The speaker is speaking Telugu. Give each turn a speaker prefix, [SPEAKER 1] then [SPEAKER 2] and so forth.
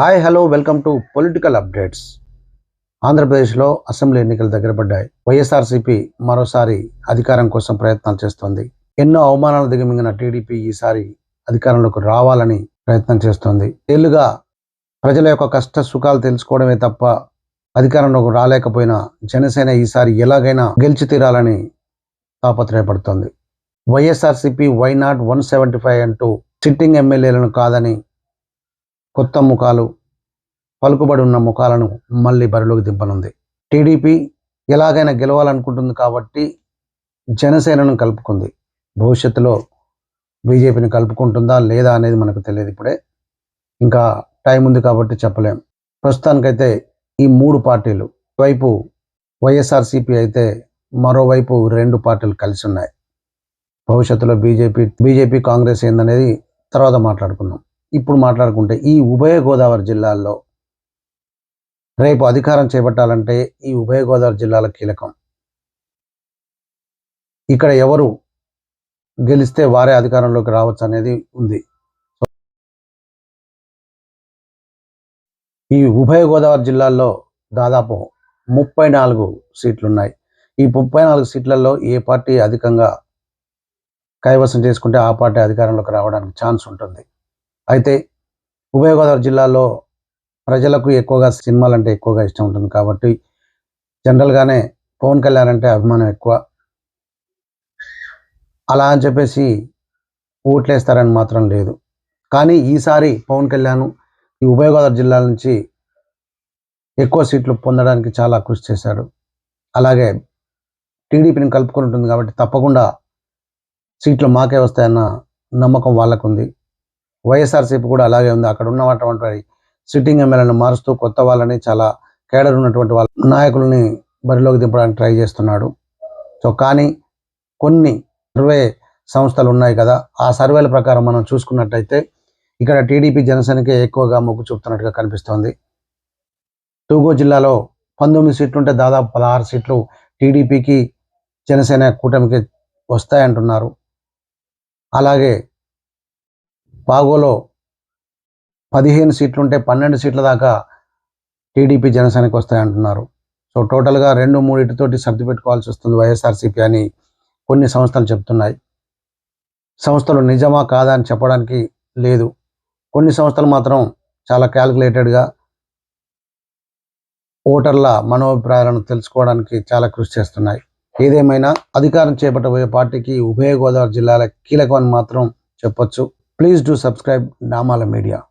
[SPEAKER 1] Hi hello welcome to political updates ఆంధ్రప్రదేశ్లో అసెంబ్లీ ఎన్నికలు దగ్గర పడ్డాయి. వైఎస్ఆర్సీపీ మరోసారి అధికారం కోసం ప్రయత్నాలు చేస్తోంది. ఎన్నో అవమానాలు దిగమింగిన టీడీపీ ఈసారి అధికారంలోకి రావాలని ప్రయత్నం చేస్తోంది. ఏళ్ళుగా ప్రజల యొక్క కష్ట సుఖాలు తెలుసుకోవడమే తప్ప అధికారంలోకి రాలేకపోయిన జనసేన ఈసారి ఎలాగైనా గెలిచి తీరాలని తాపత్రయపడుతోంది. YSRCP why not one seventy five అంటూ సిట్టింగ్ ఎమ్మెల్యేలను కాదని కొత్త ముఖాలు పలుకుబడి ఉన్న ముఖాలను మళ్ళీ బరిలోకి దింపనుంది. టీడీపీ ఎలాగైనా గెలవాలనుకుంటుంది కాబట్టి జనసేనను కలుపుకుంది. భవిష్యత్తులో బీజేపీని కలుపుకుంటుందా లేదా అనేది మనకు తెలియదు ఇప్పుడే. ఇంకా టైం ఉంది కాబట్టి చెప్పలేం. ప్రస్తుతానికైతే ఈ మూడు పార్టీలు వైపు వైఎస్ఆర్సీపీ అయితే మరోవైపు రెండు పార్టీలు కలిసి ఉన్నాయి. భవిష్యత్తులో బీజేపీ బీజేపీ కాంగ్రెస్ ఏందనేది తర్వాత మాట్లాడుకుందాం. ఇప్పుడు మాట్లాడుకుంటే ఈ ఉభయ గోదావరి జిల్లాల్లో రేపు అధికారం చేపట్టాలంటే ఈ ఉభయ గోదావరి జిల్లాల కీలకం. ఇక్కడ ఎవరు గెలిస్తే వారే అధికారంలోకి రావచ్చు అనేది ఉంది. ఈ ఉభయ గోదావరి జిల్లాల్లో దాదాపు ముప్పై నాలుగు సీట్లు ఉన్నాయి ఈ ముప్పై నాలుగు సీట్లలో ఏ పార్టీ అధికంగా కైవసం చేసుకుంటే ఆ పార్టీ అధికారంలోకి రావడానికి ఛాన్స్ ఉంటుంది. అయితే ఉభయ గోదావరి జిల్లాలో ప్రజలకు ఎక్కువగా సినిమాలు అంటే ఎక్కువగా ఇష్టం ఉంటుంది కాబట్టి జనరల్గానే పవన్ కళ్యాణ్ అంటే అభిమానం ఎక్కువ. అలా అని చెప్పేసి ఓట్లేస్తారని మాత్రం లేదు. కానీ ఈసారి పవన్ కళ్యాణ్ ఈ ఉభయ గోదావరి జిల్లాల నుంచి ఎక్కువ సీట్లు పొందడానికి చాలా కృషి చేశాడు. అలాగే టీడీపీని కలుపుకొని ఉంటుంది కాబట్టి తప్పకుండా సీట్లు మాకే వస్తాయన్న నమ్మకం వాళ్ళకుంది. వైఎస్ఆర్సీపీ కూడా అలాగే ఉంది. అక్కడ ఉన్నటువంటి సిట్టింగ్ ఎమ్మెల్యేలను మారుస్తూ కొత్త వాళ్ళని చాలా కేడర్ ఉన్నటువంటి వాళ్ళ నాయకుల్ని బరిలోకి దింపడానికి ట్రై చేస్తున్నాడు. సో కానీ కొన్ని సర్వే సంస్థలు ఉన్నాయి కదా ఆ సర్వేల ప్రకారం మనం చూసుకున్నట్టయితే ఇక్కడ టీడీపీ జనసేనకే ఎక్కువగా మొగ్గు చూపుతున్నట్టుగా కనిపిస్తోంది. తూగో జిల్లాలో పంతొమ్మిది సీట్లు ఉంటే దాదాపు పదహారు సీట్లు టీడీపీకి జనసేన కూటమికి వస్తాయంటున్నారు. అలాగే పాగోలో పదిహేను సీట్లు ఉంటే పన్నెండు సీట్ల దాకా టీడీపీ జనసేనకు వస్తాయంటున్నారు. సో టోటల్గా రెండు మూడింటితోటి సర్ది పెట్టుకోవాల్సి వస్తుంది వైఎస్ఆర్సీపీ అని కొన్ని సంస్థలు చెప్తున్నాయి. సంస్థలు నిజమా కాదా అని చెప్పడానికి లేదు. కొన్ని సంస్థలు మాత్రం చాలా క్యాలిక్యులేటెడ్గా ఓటర్ల మనోభిప్రాయాలను తెలుసుకోవడానికి చాలా కృషి చేస్తున్నాయి. ఏదేమైనా అధికారం చేపట్టబోయే పార్టీకి ఉభయ గోదావరి జిల్లాల కీలకమని మాత్రం చెప్పొచ్చు. Please do subscribe Namala Media.